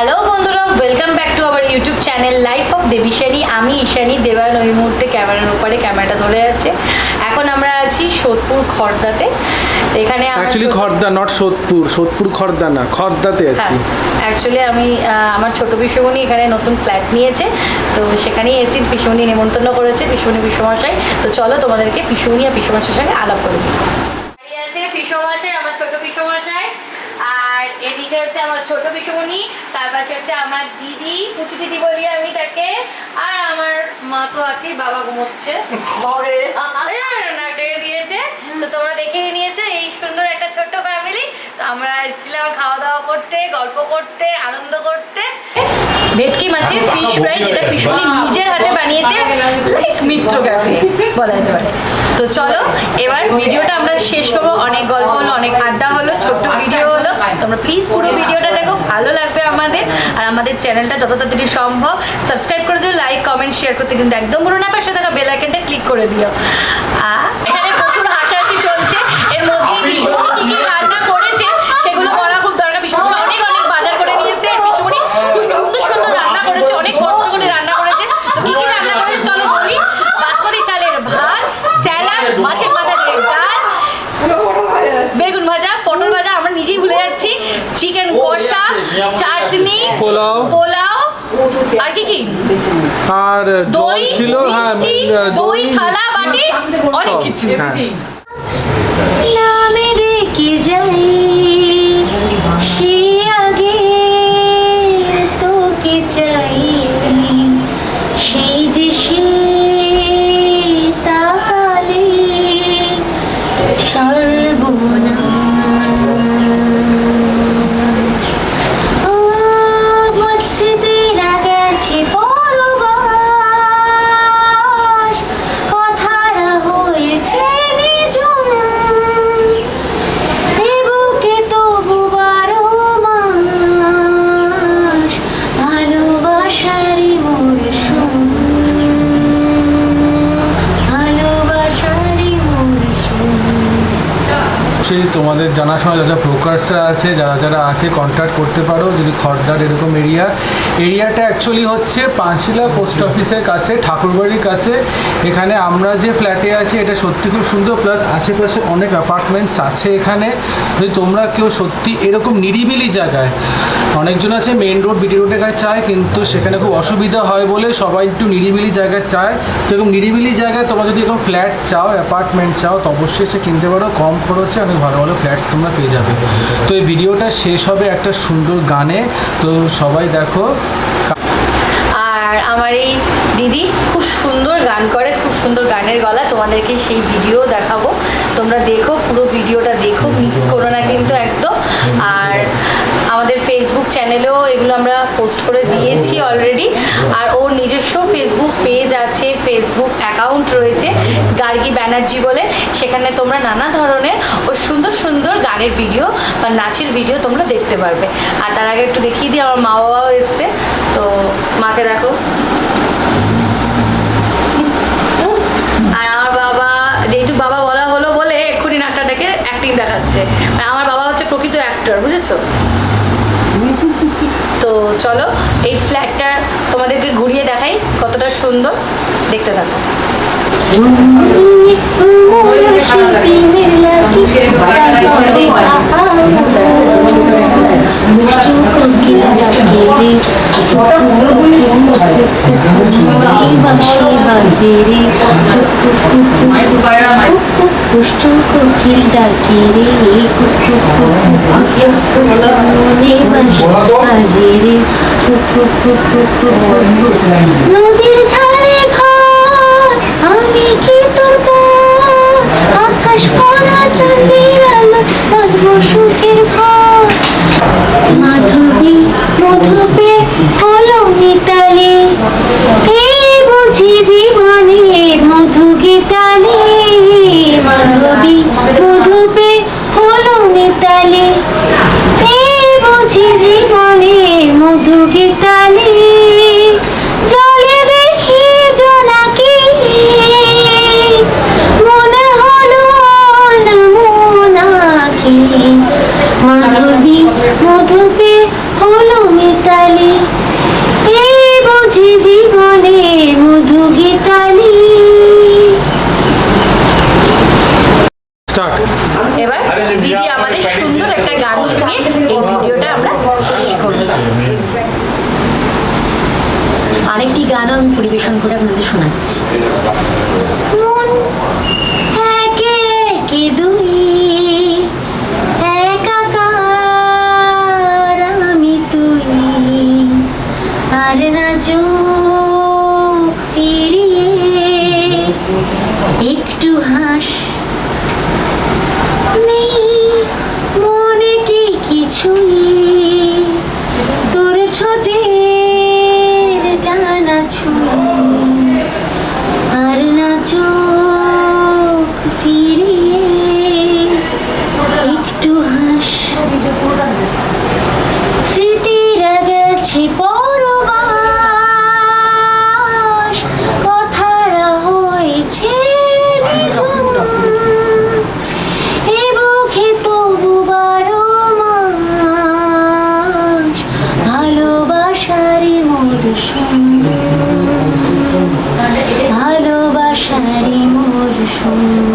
Hello বন্ধুরা welcome back to our YouTube channel life of Debishani আমি ঈশানি দেবায়ন ওই মুহূর্তে ক্যামেরার উপরে ক্যামেরাটা ধরে আছে। এখন আমরা আছি সোদপুর খর্দাতে। এখানে অ্যাকচুয়ালি খর্দা নট সোদপুর সোদপুর খর্দা না খর্দাতে হ্যাঁ আছি। অ্যাকচুয়ালি আমি আমার ছোট পিসুমণি এখানে নতুন ফ্ল্যাট নিয়েছে। তো সেখানেই এসি পিসুমণি নেমন্তন্ন করেছে পিসুমণি পিসুমশাই। তো চলো তোমাদেরকে পিসুমণি আর পিসুমশাইয়ের সঙ্গে আলাপ করে দিই আছে পিসুমশাই আমার ছোট পিসুমশাই। আর এদিকে হচ্ছে আমার ছোট পিসুমণি তার পাশে হচ্ছে আমার দিদি পুচু দিদি বলি আমি তাকে আর আমার মা তো আছেই বাবা ঘুমোচ্ছে। দিয়েছে তো তোমরা দেখেই নিয়েছো এই সুন্দর একটা ছোট্ট ফ্যামিলি তো আমরা এসেছিলাম খাওয়া দাওয়া করতে গল্প করতে আনন্দ করতে। ভেটকি মাছের ফিশ ফ্রাই যেটা পিসুনি নিজের হাতে মিত্র ক্যাফে বলা যেতে পারে। তো চলো এবার ভিডিওটা আমরা শেষ করব। অনেক গল্প হলো অনেক আড্ডা হলো ছোট্ট ভিডিও হলো। তোমরা প্লিজ পুরো ভিডিওটা দেখো ভালো লাগবে আমাদের। আর আমাদের চ্যানেলটা যত তাড়াতাড়ি সম্ভব সাবস্ক্রাইব করে দিও লাইক কমেন্ট শেয়ার করতে কিন্তু একদম ভুলো না। পাশে থাকা বেল আইকনটা ক্লিক করে দিও। আর এখানে প্রচুর হাসাহাসি চলছে। এর মধ্যে পিসুমণি কি কি রান্না করেছে সেগুলো করা খুব দরকার পিসুমণি অনেক অনেক বাজার করে নিয়েছে পিসুমণি খুব সুন্দর সুন্দর রান্না করেছে অনেক কষ্ট করে রান্না করেছে তো কি কি রান্না করেছে চলো বলি বাসমতি চালের ভাত স্যালাড মাছের মাথা দিয়ে ডাল বেগুন ভাজা পটল ভাজা আমরা নিজেই ভুলে যাচ্ছি। চিকেন কষা চাটনি পোলাও। পোলাও আর কি কি? আর দই ছিল হ্যাঁ মিষ্টি দই থালা বাটি অনেক কিছু। হ্যাঁ। নামে রেখে যাই। তোমাদের জানাশোনা যা যা ব্রোকার্সরা আছে, যারা যারা আছে কন্ট্যাক্ট করতে পারো যদি খর্দার এরকম এরিয়া এরিয়াটা অ্যাকচুয়ালি হচ্ছে পাঁচশিলা পোস্ট অফিসের কাছে, ঠাকুরবাড়ির কাছে। এখানে আমরা যে ফ্ল্যাটে আছি, এটা সত্যি খুব সুন্দর প্লাস আশেপাশে অনেক অ্যাপার্টমেন্টস আছে এখানে। যদি তোমরা কেউ সত্যি এরকম নিরিবিলি জায়গায়, অনেকজন আছে মেন রোড বিটি রোডের কাছে চায়, কিন্তু সেখানে খুব অসুবিধা হয় বলে সবাই একটু নিরিবিলি জায়গায় চায়। তো এরকম নিরিবিলি জায়গায় তোমরা যদি এরকম ফ্ল্যাট চাও অ্যাপার্টমেন্ট চাও, তো অবশ্যই সে কিনতে পারো। কম খরচে অনেক ভালো ভালো ফ্ল্যাটস তোমরা পেয়ে যাবে। তো এই ভিডিওটা শেষ হবে একটা সুন্দর গানে। তো সবাই দেখো আর আমার এই দিদি খুব সুন্দর গান করে, খুব সুন্দর গানের গলা। তোমাদেরকে সেই ভিডিও দেখাবো। তোমরা দেখো, পুরো ভিডিওটা দেখো, মিস করো না কিন্তু একদম। আর আমাদের ফেসবুক চ্যানেলেও এগুলো আমরা পোস্ট করে দিয়েছি অলরেডি আর ওর নিজস্ব ফেসবুক পেজ আছে ফেসবুক অ্যাকাউন্ট রয়েছে, গার্গী ব্যানার্জি বলে। সেখানে তোমরা নানা ধরনের ও সুন্দর সুন্দর গানের ভিডিও বা নাচের ভিডিও তোমরা দেখতে পারবে। আর তার আগে একটু দেখিয়ে দিই, আমার মা বাবাও এসছে। তো মাকে দেখো। আর আমার বাবা যেহেতু বাবা বলা হলো বলে এক্ষুনি অ্যাক্টিং দেখাচ্ছে। আমার বাবা হচ্ছে প্রকৃত অ্যাক্টর বুঝেছ? তো চলো এই ফ্ল্যাটটা তোমাদেরকে ঘুরিয়ে দেখাই কতটা সুন্দর। দেখতে থাকো। পুষ্ট কোকিল নদীর ধারে আমি কি তোর আকাশ আলো সুখের ঘর। স্টার্ট। এবার দিদি আমাদের সুন্দর একটা গান শুনিয়ে এই ভিডিওটা আমরা শেষ করব। আরেকটি গান আমি পরিবেশন করে আপনাদের শোনাচ্ছি। ফিরিয়ে একটু হাস। স্মৃতিরা হয়েছে ভালোবাসারি মরশুম ভালোবাসারি মরশুম